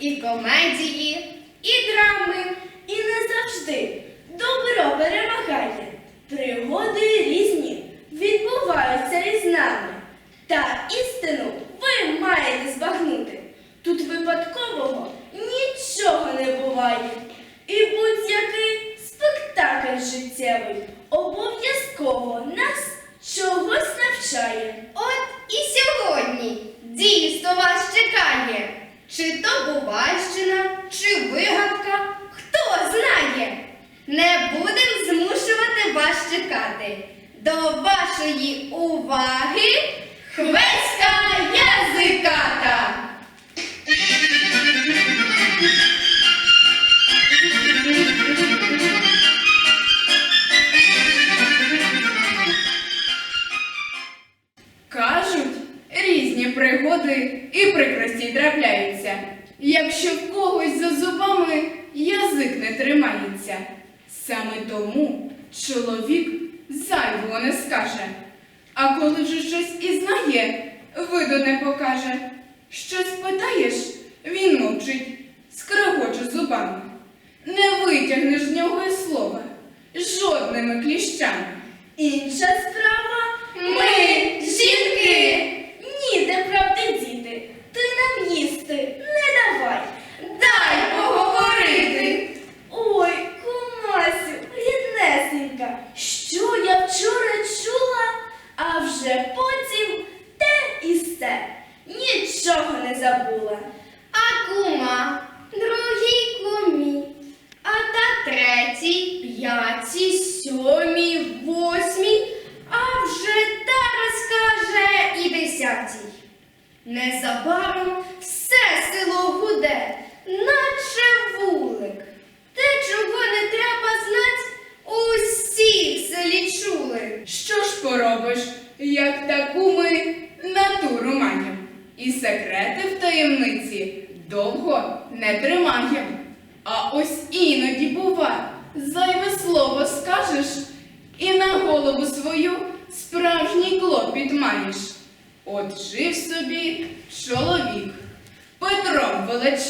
і комедії, і драми. І не завжди добро перемагає. Пригоди різні відбуваються із нами. Та істину ви маєте збагнути. Тут випадкового нічого не буває. І будь-який спектакль життєвий обов'язково нас чогось навчає. От і сьогодні дійство вас чекає. Чи то Бувальщина, чи вигадка, хто знає. Не будем змушувати вас чекати. До вашої уваги хвеська язиката.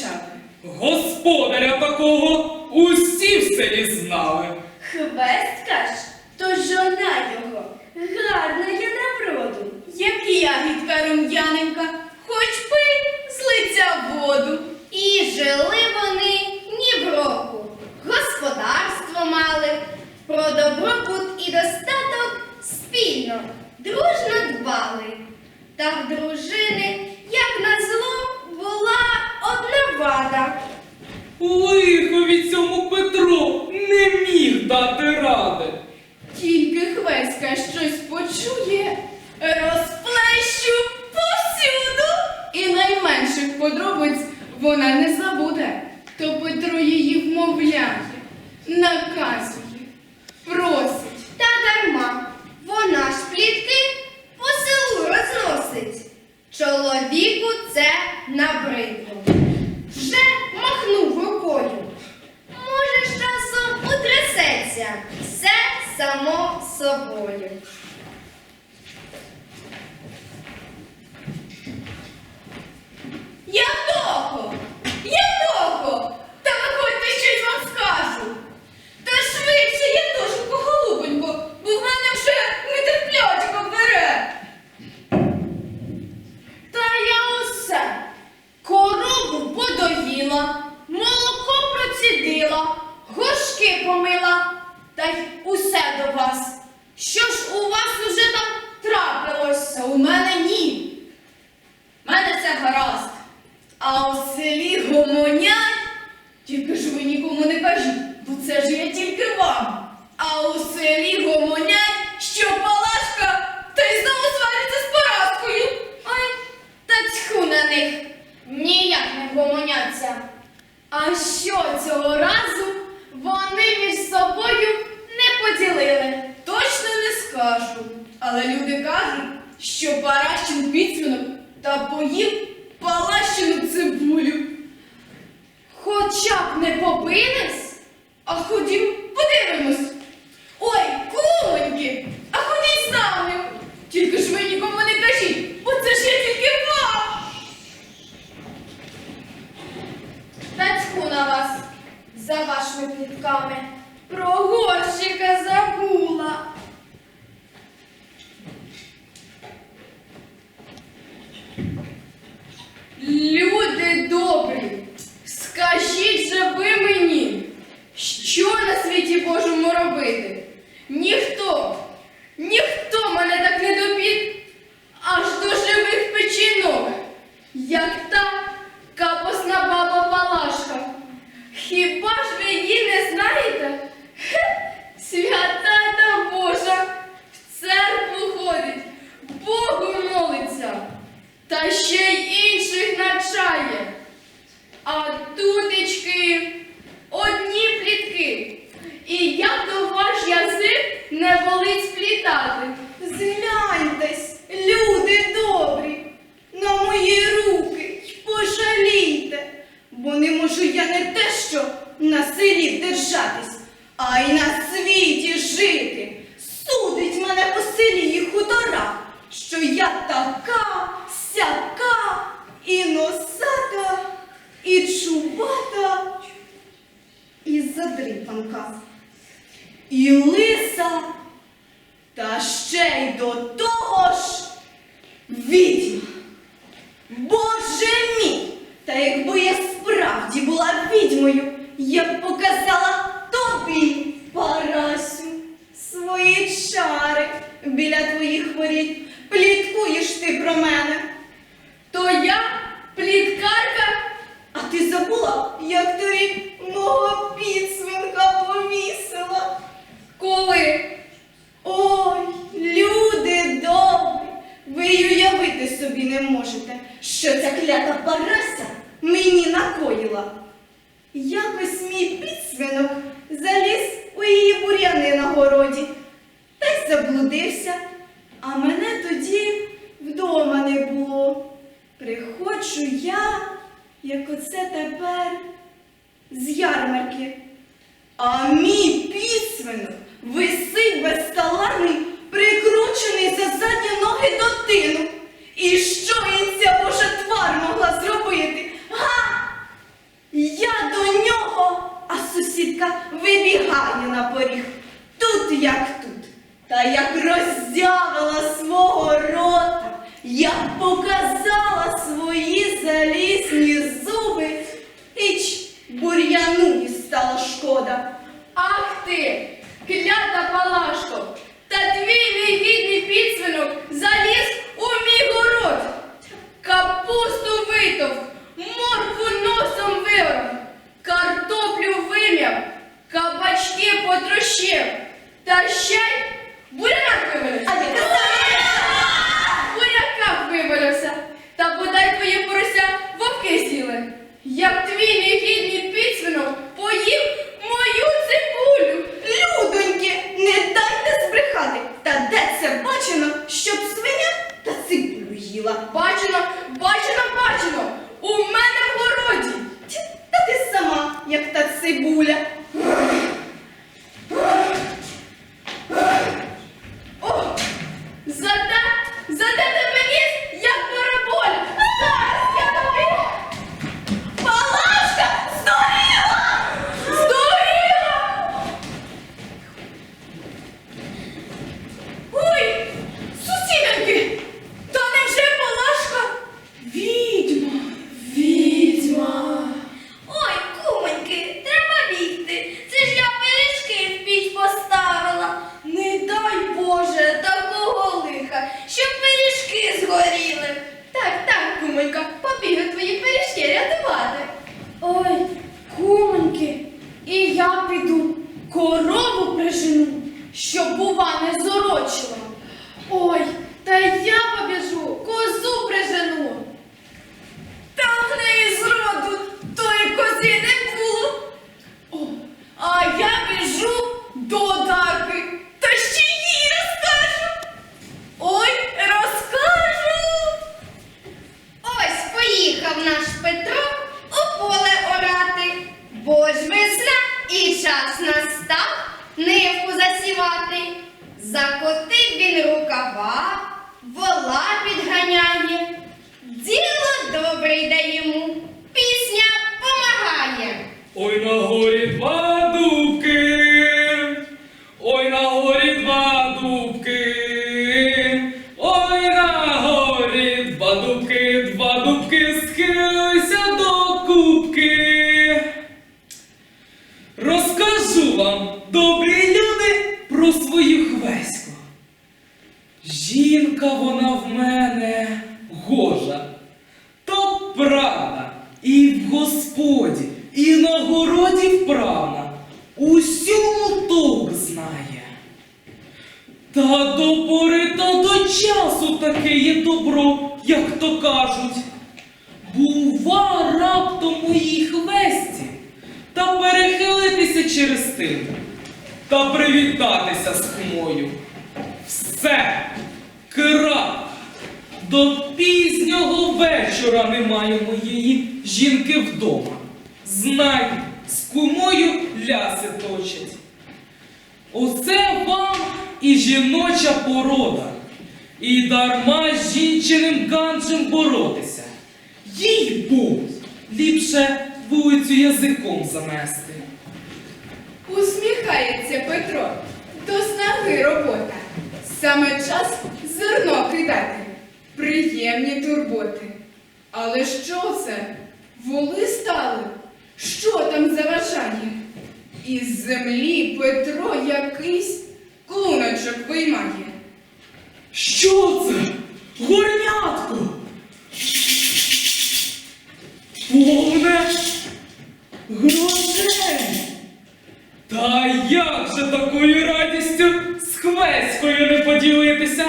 кричати. Господаря такого усі в селі знали. Хвесткаш то жона його, гарна є народу, як ягідка рум'яненька, хоч пий з лиця воду. І жили вони ні в року. Господарство мали, про добробут і достаток спільно, дружно дбали. Так дружини, як на зло, була одна вада. Лихові цьому Петро не міг дати ради. Тільки Хвеська щось почує, розплещу повсюду. І найменших подробиць вона не забуде, то Петро її вмовляє, наказує. за вашими плітками. Про горщика забула. не болить сплітати. fibromialgia вибігає на поріг тут, як тут, та як роззявила свого рота, як показала свої залізні зуби, Іч бур'яну стало шкода. Ах ти, клята палашко, та твій негідний підсвинок заліз. подрощив. Та ще й буряк вивалився. Буряка вивалився. Та бодай твоє порося вовки з'їли. Як твій негідний підсвинок поїв мою цибулю. Людоньки, не дайте збрехати. Та де це бачено, щоб свиня та цибулю їла. Бачено, бачено, бачено. У мене в городі. Та ти сама, як та цибуля. we know та привітатися з хмою. Все, крак. До пізнього вечора немає моєї жінки вдома. Знай, з кумою ляси точать. Оце вам і жіноча порода. І дарма з жінчиним ганджем боротися. Їй Богу, ліпше вулицю язиком замести. Усміхається Петро. До снаги робота. Саме час зерно кидати. Приємні турботи. Але що це? Воли стали? Що там заважає? Із землі Петро якийсь клуночок виймає. Що це? Горнятко! Повне грошей! Та як же такою радістю з Хвеською не поділитися?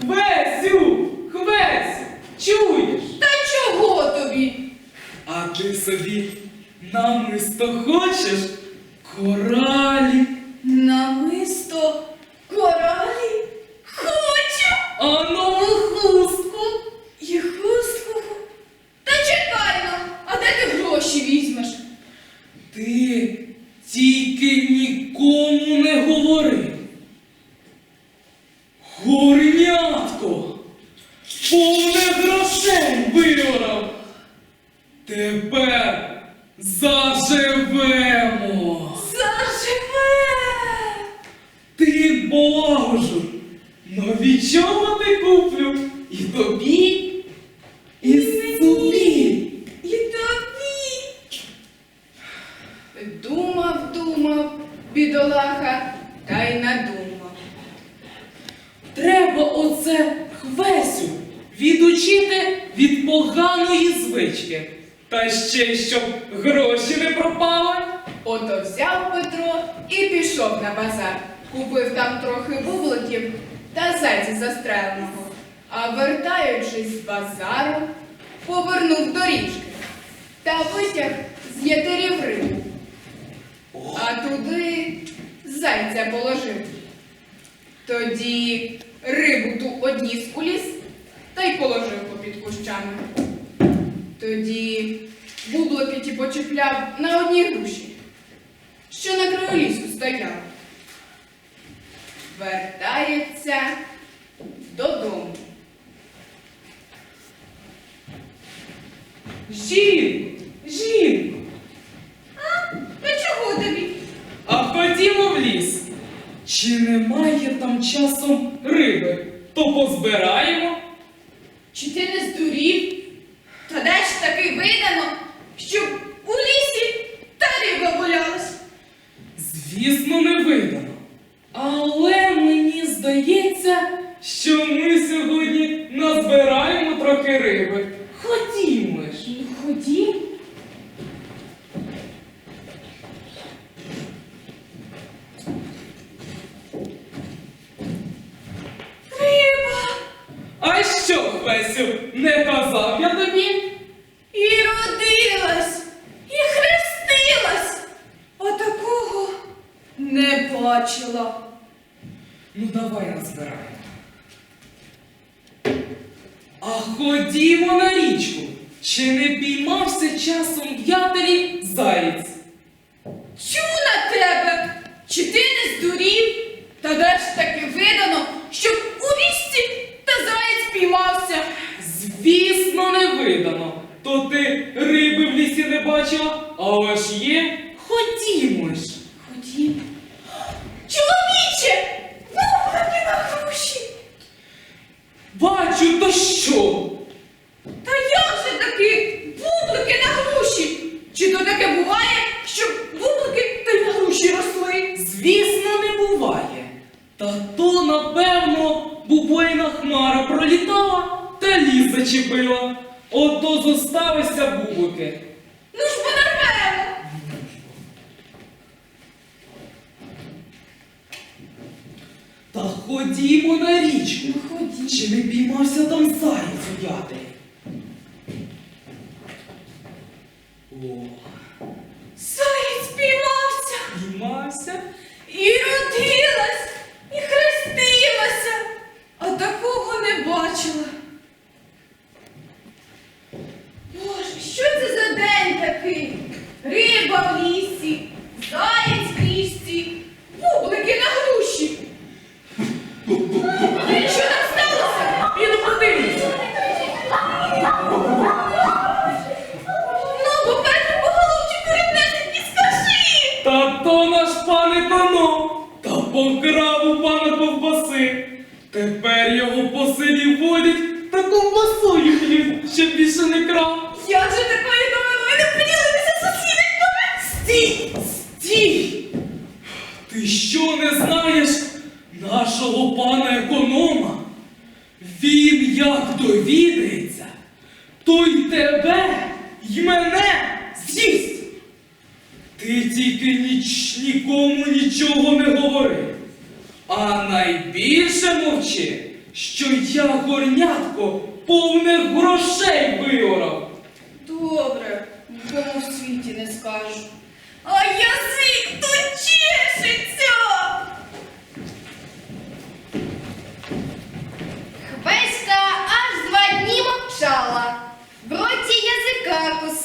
Хвесю! Хвесю! Чуєш? Та чого тобі? А ти собі намисто хочеш? Коралі, Намисто коралі? Хочу! а нову хустку. І хустку. Та чекай но, а де ти гроші візьмеш? Ти тільки нікому не говори. Горнятко, повне грошей виорав. Тепер заживемо. Заживе! Ти Божу, новічувати куплю і тобі, і собі. І тобі. Думав, думав, бідолаха, та й надумав. Треба оце хвесю відучити від поганої звички. Та ще й щоб гроші не пропали. Ото взяв Петро і пішов на базар. Купив там трохи бубликів та зайця застреленого. А вертаючись з базару, повернув до річки та витяг з ятерів рибу. А туди зайця положив. Тоді рибу ту одніс у ліс та й положив попід кущами. Тоді бублики ті почепляв на одній груші, що на краю лісу стояла. Вертається додому. Жінко, жінко, Та чого тобі? а ходімо в ліс. Чи немає там часом риби? То позбираємо. Чи ти не здурів? Та де ж таки видано, щоб у лісі та риба валялась? Звісно, не видано. Але мені здається, що ми сьогодні назбираємо трохи риби. Ходімо ж. Ну, ходім. Риба! А що, Хвесю, не казав я тобі? І родилась, і хрестилась, а такого не бачила. Ну давай назбираємо. А ходімо на річку. Чи не піймався часом в ятері заєць? Чу на тебе! Чи ти не здурів? Та де ж таки видано, щоб у річці та заєць піймався? Звісно, не видано. То ти риби в лісі не але ж є. Ходімо ж. Ходім. Чоловіче! Бублики на груші! Бачу, то що? Та як же таки бублики на груші? Чи то таке буває, щоб бублики та й на груші росли? Звісно, не буває. Та то, напевно, бублейна хмара пролітала та ліс зачепила. Ото зоставися бублики. Ну ж бо напевно. Та ходімо на річку. Чи не піймався там заєць у яти? О, Заєць піймався піймався? І родилась, і хрестилася, а такого не бачила. Боже, що це за день такий? Риба в лісі, заєць в річці, бублики на груші. Що там сталося? Піду подивлюся. Ну, бо Петро по головчику ріднесенький, скажи! Та то наш пан економ, та покрав у пана ковбаси. Тепер його по селі водять та ковбасою б'ють, щоб більше не крав. Як же такої новини не поділитися з сусідами? Стій! Стій! Ти що не знаєш нашого пана економа? Він як довідається, то й тебе й мене з'їсть. Ти тільки ніч, нікому нічого не говори. А найбільше мовчи, що я горнятко повних грошей виорав. Добре, нікому в світі не скажу. А язик тут чешеться!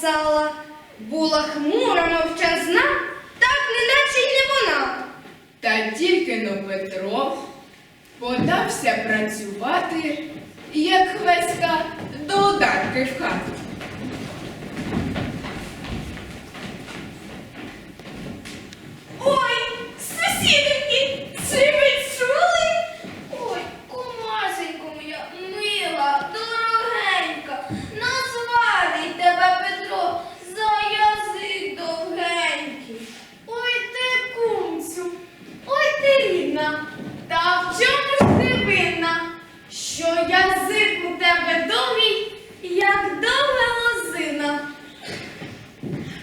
Язика була хмура мовчазна, так неначе й не вона. Та тільки но Петро подався працювати, як Хвеська до ударки в хату. Ой, сусідоньки, чи ви чули? Ой, кумасенько моя, мила, дорогенька, назвали тебе Петро за язик довгенький. Ой ти кумцю, ой ти рідна, та в чому ж ти винна, що язик у тебе довгий, як довга лозина.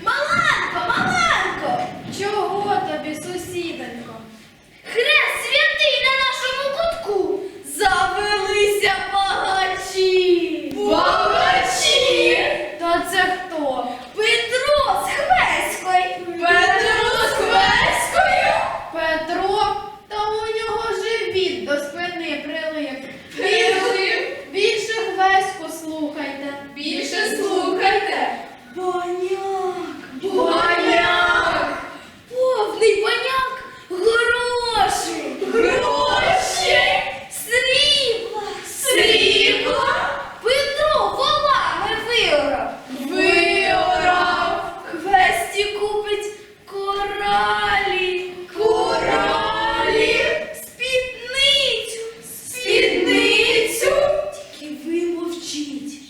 Маланко, Маланко! Чого тобі, сусідонько? Хрест святий на нашому кутку! Завелися багачі! Багачі? Та це хто? Петро з Хвеською! Петро з Хвеською? Петро, та у нього живіт до спини прилип. Прилип? Більше Хвеську слухайте. Більше слухайте. Баняк! Баняк! Повний баняк! Гроші! Гроші! Срібла! Срібла! Петро волами виорав! Виорав! Хвесті купить коралі! Коралі! Спідницю! Спідницю! Тільки ви мовчіть!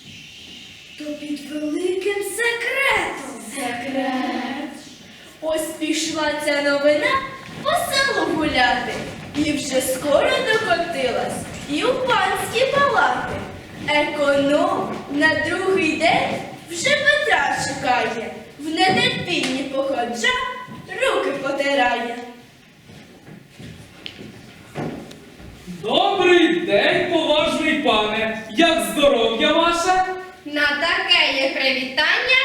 То під великим секретом! Секрет. Ось пішла ця новина по селу гуляти. І вже скоро докотилась і у палати. Економ на другий день вже Петра шукає, в нетерпінні походжа руки потирає. Добрий день, поважний пане! Як здоров'я ваше? На таке є привітання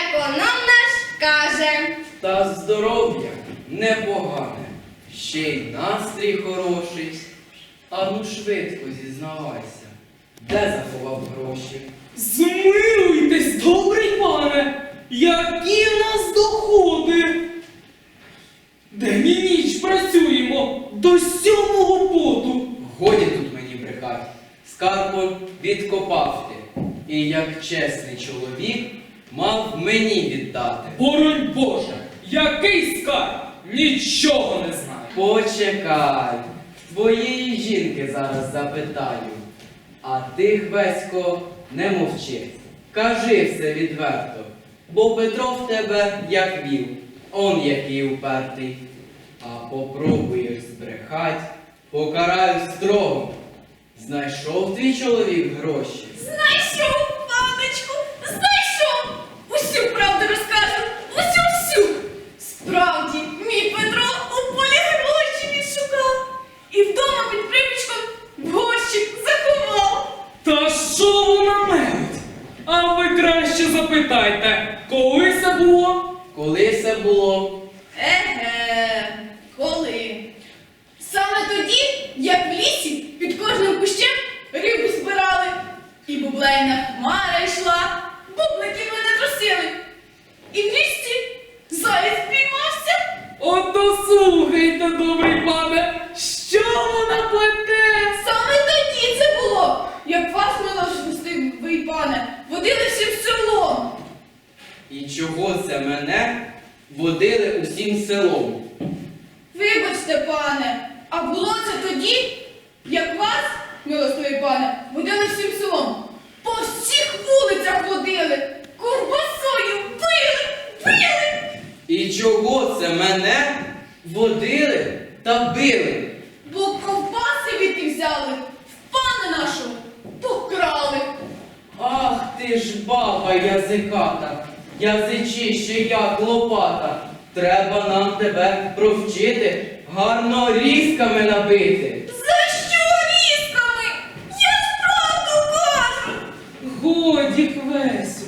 економ наш каже. Та здоров'я непогане, ще й настрій хороший. А ну швидко зізнавайся, де заховав гроші? Змилуйтесь, добрий пане! Які в нас доходи? День і ніч працюємо до сьомого поту. Годі тут мені брехать, скарбом відкопав ти. І як чесний чоловік мав мені віддати. Боронь Боже, який скарб? Нічого не знаю. Почекай, твоєї жінки зараз запитаю. А ти, Хвесько, не мовчи. Кажи все відверто, бо Петро в тебе як вів, он який упертий. А попробуєш збрехать, покараю строго. Знайшов твій чоловік гроші. Знайшов, що вона мелить? А ви краще запитайте, коли це було? Коли це було? Еге, коли? Саме тоді, як в лісі під кожним кущем рибу збирали, і бублейна хмара йшла, бублики мене трусили. І в річці заєць піймався. Ото слухайте, добрий пане, що вона плете? Саме тоді це було, як вас, милостивий пане, водили всім селом. І чого це мене водили усім селом? Вибачте, пане, а було це тоді, як вас, милостивий пане, водили всім селом. По всіх вулицях водили, ковбасою били, били. І чого це мене водили та били? Бо ковбаси від взяли, в пана нашого покрали. Ах ти ж баба язиката, язичище як лопата. Треба нам тебе провчити, гарно різками набити. За що різками? Я правду кажу. Годі, Квесю,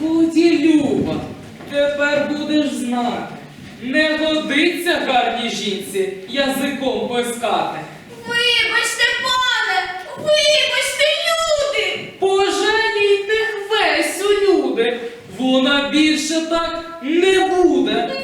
годі, Люба, тепер будеш знати. Не годиться гарній жінці язиком пискати. Вона більше так не буде.